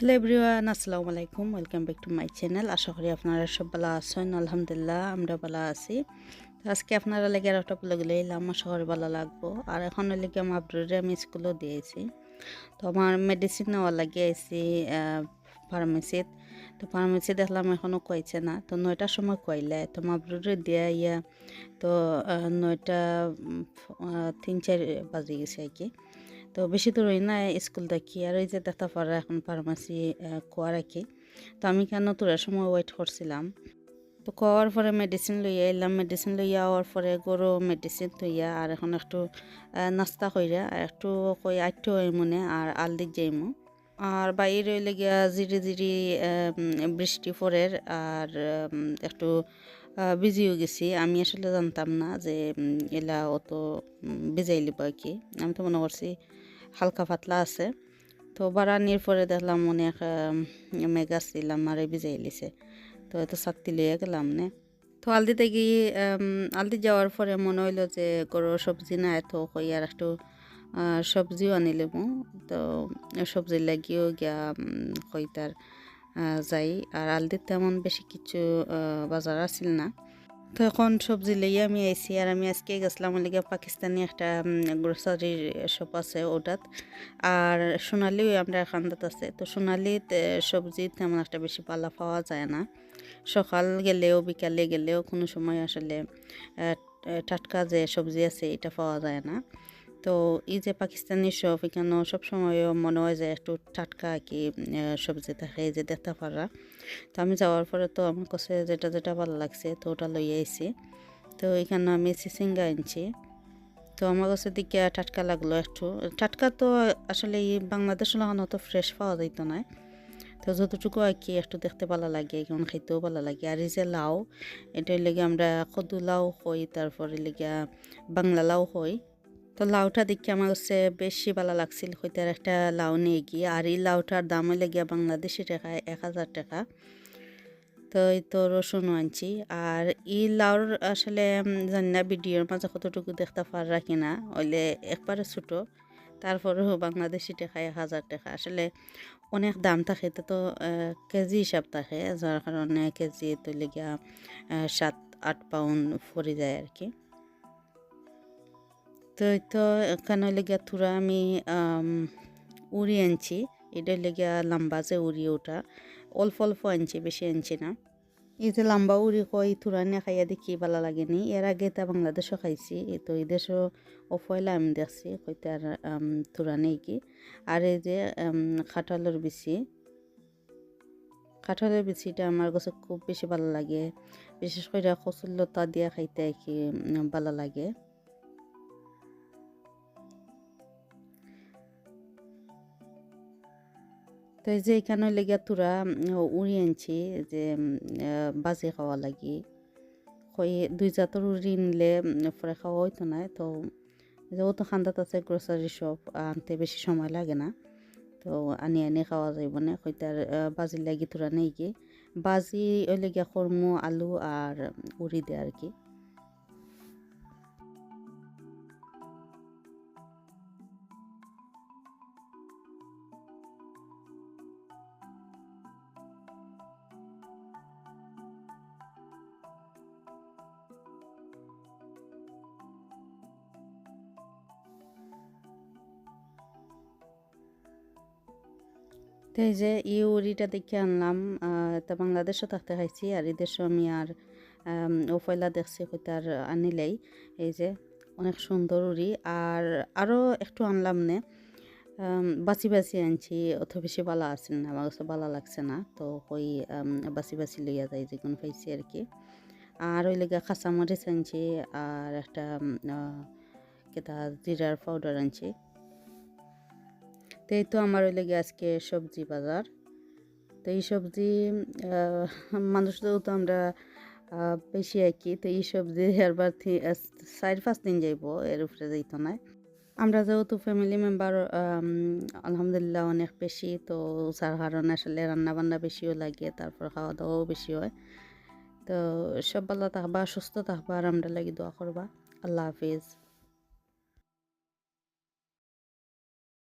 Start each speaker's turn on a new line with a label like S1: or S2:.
S1: Hello everyone, আসসালামু আলাইকুম। Welcome back to my channel. আশা করি আপনারা সব ভালো আছেন। আলহামদুলিল্লাহ আমরা ভালো আছি। আজকে আপনারা লেগে আর একটা ব্লগ লইলাম আশা করি ভালো লাগবো। আর এখন লেগে আমার আব্দুরে আমি স্কুলও দিয়েছি। তো আমার মেডিসিন নেওয়া লাগিয়ে আইছি ফার্মেসিত তো। ফার্মেসি দেখলাম এখনও কইছে না। তো নয়টার সময় কইলে। তো মাবরুরে দিয়া ইয়া, তো নয়টা তিন, চার বাজে গেছে আর কি। তো বেশি দূর হই না স্কুল দেখি। আর ওই যে দেখতে পারা এখন ফার্মাসি কোয়া রাখি তো আমি কেন তোরার সময় ওয়েট করছিলাম। তো কোয়ার পরে মেডিসিন লইয়া এলাম। মেডিসিন লইয়া আওয়ার পরে গরু মেডিসিন লইয়া আর এখন একটু নাস্তা কইরা আর একটু কই আটটু মনে আর আলদিক যাইমু। আর বাইরে গিয়া জিরি জিরি বৃষ্টি পড়ের আর একটু ভিজিও গেছি। আমি আসলে জানতাম না যে এলা অত ভিজাই লিব আর কি? আমি তো মনে করছি হালকা পাতলা আছে। তো বাড়ানির পরে দেখলাম অনেক মেঘ আসছিলাম আর ভিজাই লিছে তো এত চাকতি লইয়া গেলাম নে। তো আলদিতে গিয়ে আলদি যাওয়ার পরে মনে হইল যে গরুর সবজি না এত কই আর একটু সবজিও আনিলাম তো সবজি লাগিয়েও গিয়া উম, কই তার আহ, যাই। আর আলদির তেমন বেশি কিছু বাজার আসিল না। তো এখন সবজি লইয়া আমি আইছি। আর আমি আজকে গেছিলাম লিগে পাকিস্তানি একটা গ্রোসারির শপ আছে ওটাত। আর সোনালিও আমরা খান্দাত আছে। তো সোনালিত সবজি তেমন একটা বেশি পালা পাওয়া যায় না। সকাল গেলেও, বিকালে গেলেও কোনো সময় আসলে টাটকা যে সবজি আছে, এটা পাওয়া যায় না। তো এই যে পাকিস্তানি শপ এখানেও সবসময় মনে হয় যে একটু টাটকা কি সবজি থাকে যে দেখতে পারা তো আমি যাওয়ার পরে তো আমার কাছে যেটা যেটা ভালো লাগছে, তো ওটা লই আইছি। তো এখানে আমি সিসিঙ্গা আনছি। তো আমার কাছে দিকে টাটকা লাগল একটু। টাটকা তো আসলে এই বাংলাদেশ লাগানো তো ফ্রেশ পাওয়া যাইত না। তো যতটুকু আর কি একটু দেখতে ভালো লাগে কেমন খাইতেও ভালো লাগে। আর এই যে লাউ, এটা লেগে আমরা কদু লাউ হই তারপরে লেগে বাংলা লাউ হই তো লাউটা দেখে আমার কাছে বেশি ভালো লাগছিল হইতে একটা লাউ নিয়ে গিয়ে। আর এই লাউটার দাম হইলে গিয়া বাংলাদেশি টাকা এক হাজার টাকা। তো এই তো রসুনও আনছি। আর ই লাউর আসলে জানি না ভিডিওর মাঝে কতটুকু দেখতে পার রাখি না হইলে একবারে ছোটো। তারপরেও বাংলাদেশি টাকা এক হাজার টাকা। আসলে অনেক দাম থাকে তো তো কেজি হিসাব থাকে যার কারণে কেজি তো আহ, সাত আট পাউন্ড পড়ে যায় আর কি। তো তো এখানে লেগে থুরা আমি উড়ি আনছি। এটা লেগে লম্বা যে উড়ি ওটা, অল্প অল্প আনছি, বেশি আনছি না। এই যে লম্বা উড়ি কই থুরা নিয়ে খাইয়া দেখি ভালো লাগেনি এর আগে তা বাংলাদেশও খাইছি তো এই দেশও অফয়লা আমি দেখছি, কইতে আর থুরা নেই কি। আর এই যে কাঁঠালের বিচি। কাঁঠালের বিচিটা আমার কাছে খুব বেশি ভালো লাগে। বিশেষ করে কচুর লতা দিয়ে খাইতে কি ভালো লাগে। তো এই যে এখানে লেগে তোরা উড়ি আনছি, যে বাজি খাওয়া লাগি। কই, দুই জাতর উড়ি নিলে পরে খাওয়া হইতো না তো যেহেতু খান্দাত আছে গ্রোসারি শপ আনতে বেশি সময় লাগে না। তো আনি আনি খাওয়া যাইব না? কইতার বাজি লাগি তোরা নেই কি বাজি ওই লেগে কর্মু আলু আর উড়ি দে আর কি তো এই যে ই উড়িটা দেখে আনলাম তা বাংলাদেশও থাকতে খাইছি আর এই দেশও আমি আর ও পয়লা দেখছি তার আনিলেই। এই যে অনেক সুন্দর উড়ি, আর আরও একটু আনলাম নে। বাছি বাছি আনছি, অত বেশি বালা আছে না, আমার কাছে ভালো লাগছে না, তো ওই বাছি বাছি লইয়া যাই যেগুলো পাইছি আর কি। আর ওই লেগে কাঁচামরিচ আনছি, আর একটা কেটা জিরার পাউডার আনছি। তো এই তো আমার ওই লেগে আজকে সবজি বাজার। তো এই সবজি আহ, মানুষ তো আমরা বেশি আর কি। তো এই সবজি এরবার চার পাঁচ দিন যাইব এর উপরে যাইতো না। আমরা যেহেতু ফ্যামিলি মেম্বার আলহামদুলিল্লাহ অনেক বেশি। তো যার কারণে আসলে রান্না বান্না বেশিও লাগে তারপর খাওয়া দাওয়াও বেশি হয়। তো সব ভালো থাকবা সুস্থ থাকবা আর আমরা লাগি দোয়া করবা। আল্লাহ হাফিজ।